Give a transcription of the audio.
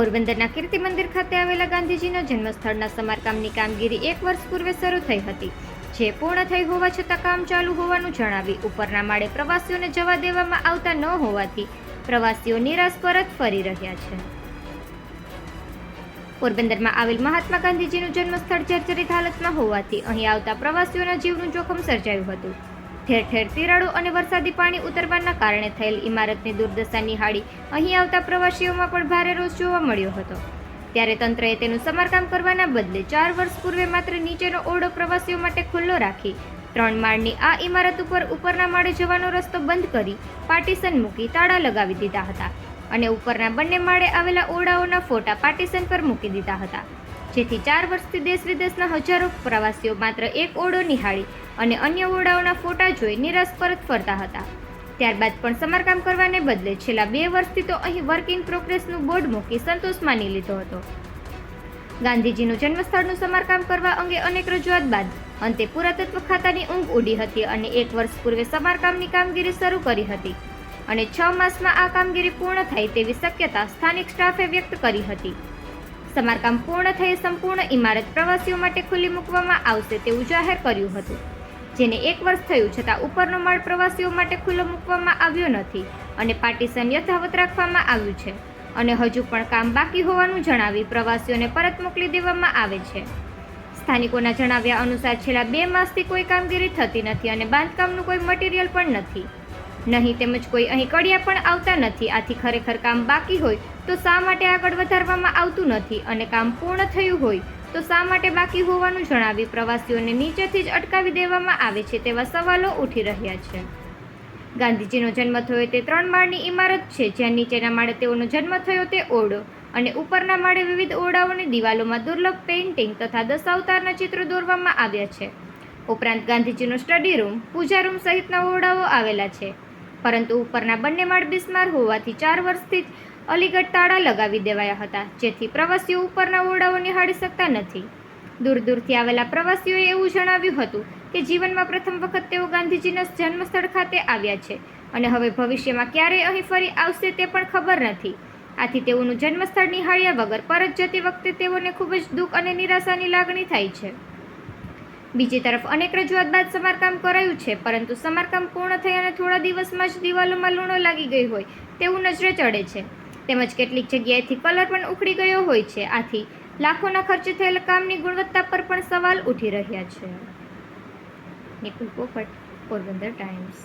પોરબંદરના કીર્તિ મંદિર ખાતે આવેલા ગાંધીજીના જન્મસ્થળના સમારકામની કામગીરી એક વર્ષ પૂર્વે શરૂ થઈ હતી. જે પૂર્ણ થઈ હોવા છતાં કામ ચાલુ હોવાનું જણાવી ઉપરના માળે પ્રવાસીઓને જવા દેવામાં આવતા ન હોવાથી પ્રવાસીઓ નિરાશ પરત ફરી રહ્યા છે. પોરબંદરમાં આવેલ મહાત્મા ગાંધીજીનું જન્મસ્થળ જર્જરિત હાલતમાં હોવાથી અહીં આવતા પ્રવાસીઓના જીવનું જોખમ સર્જાયું હતું. ઠેર ઠેર તિરાડો અને વરસાદી પાણી ઉતરવાના કારણે થયેલ ઇમારતની દુર્દશા નિહાળી અહીં આવતા પ્રવાસીઓમાં પણ ભારે રોષ જોવા મળ્યો હતો. ત્યારે તંત્રએ તેનું સમારકામ કરવાના બદલે ચાર વર્ષ પૂર્વે માત્ર નીચેનો ઓરડો પ્રવાસીઓ માટે ખુલ્લો રાખી ત્રણ માળની આ ઇમારત ઉપર ઉપરના માળે જવાનો રસ્તો બંધ કરી પાર્ટીશન મૂકી તાળા લગાવી દીધા હતા અને ઉપરના બંને માળે આવેલા ઓરડાઓના ફોટા પાર્ટીશન પર મૂકી દીધા હતા. જેથી ચાર વર્ષથી દેશ વિદેશના હજારો પ્રવાસીઓ માત્ર એક ઓરડો નિહાળી અને અન્ય ઓરડાઓના ફોટા જોઈ નિરાશ પરત ફરતા હતા. ત્યારબાદ પણ સમારકામ કરવાને બદલે છેલ્લા બે વર્ષથી તો અહીં વર્ક ઇન પ્રોગ્રેસનું બોર્ડ મૂકી સંતોષ માની લીધો હતો. ગાંધીજીનું જન્મસ્થળનું સમારકામ કરવા અંગે અનેક રજૂઆત બાદ અંતે પુરાતત્વ ખાતાની ઊંઘ ઉડી હતી અને એક વર્ષ પૂર્વે સમારકામની કામગીરી શરૂ કરી હતી અને છ માસમાં આ કામગીરી પૂર્ણ થાય તેવી શક્યતા સ્થાનિક સ્ટાફે વ્યક્ત કરી હતી. સમારકામ પૂર્ણ થઈ સંપૂર્ણ ઇમારત પ્રવાસીઓ માટે ખુલ્લી મૂકવામાં આવશે તેવું જાહેર કર્યું હતું. જેને એક વર્ષ થયું છતાં ઉપરનો માળ પ્રવાસીઓ માટે ખુલ્લો મૂકવામાં આવ્યો નથી અને પાર્ટીશન યથાવત રાખવામાં આવ્યું છે. અને હજુ પણ કામ બાકી હોવાનું જણાવી પ્રવાસીઓને પરત મોકલી દેવામાં આવે છે. સ્થાનિકોના જણાવ્યા અનુસાર છેલ્લા બે માસથી કોઈ કામગીરી થતી નથી અને બાંધકામનું કોઈ મટીરિયલ પણ નથી. નહીં તેમજ કોઈ અહીં કડિયા પણ આવતા નથી. આથી ખરેખર કામ બાકી હોય તો શા માટે આગળ વધારવામાં આવતું નથી અને કામ પૂર્ણ થયું હોય, તો શા માટે બાકી હોવાનું જણાવી પ્રવાસીઓને નીચેથી જ અટકાવી દેવામાં આવે છે તેવા સવાલો ઉઠી રહ્યા છે. ગાંધીજીનો જન્મ થયો તે ત્રણ માળની ઇમારત છે, જ્યાં નીચેના માળે તેઓનો જન્મ થયો તે ઓરડો અને ઉપરના માળે વિવિધ ઓરડાઓની દિવાલોમાં દુર્લભ પેઇન્ટિંગ તથા દશાવતારના ચિત્રો દોરવામાં આવ્યા છે. ઉપરાંત ગાંધીજીનો સ્ટડી રૂમ, પૂજા રૂમ સહિતના ઓરડાઓ આવેલા છે. પરંતુ ઉપરના બંને માળ બિસ્માર હોવાથી ચાર વર્ષથી અલીગઢ તાળા લગાવી દેવાયા હતા, જેથી પ્રવાસીઓ ઉપરના ઓરડાઓ નિહાળી શકતા નથી. દૂર દૂરથી આવેલા પ્રવાસીઓએ એવું જણાવ્યું હતું કે જીવનમાં પ્રથમ વખત તેઓ ગાંધીજીના જન્મસ્થળ ખાતે આવ્યા છે અને હવે ભવિષ્યમાં ક્યારે અહીં ફરી આવશે તે પણ ખબર નથી. આથી તેઓનું જન્મસ્થળ નિહાળ્યા વગર પરત જતી વખતે તેઓને ખૂબ જ દુઃખ અને નિરાશાની લાગણી થાય છે. બીજી તરફ અનેક રજૂઆત બાદ સમારકામ કરાયું છે, પરંતુ સમારકામ પૂર્ણ થઈ અને થોડા દિવસમાં જ દિવાલોમાં લૂણો લાગી ગઈ હોય તેવું નજરે ચડે છે. તેમજ કેટલીક જગ્યાએથી કલર પણ ઉખડી ગયો હોય છે. આથી લાખોના ખર્ચે થયેલ કામની ગુણવત્તા પર પણ સવાલ ઉઠી રહ્યા છે. નિકુલ પોપટ, પોરબંદર ટાઈમ્સ.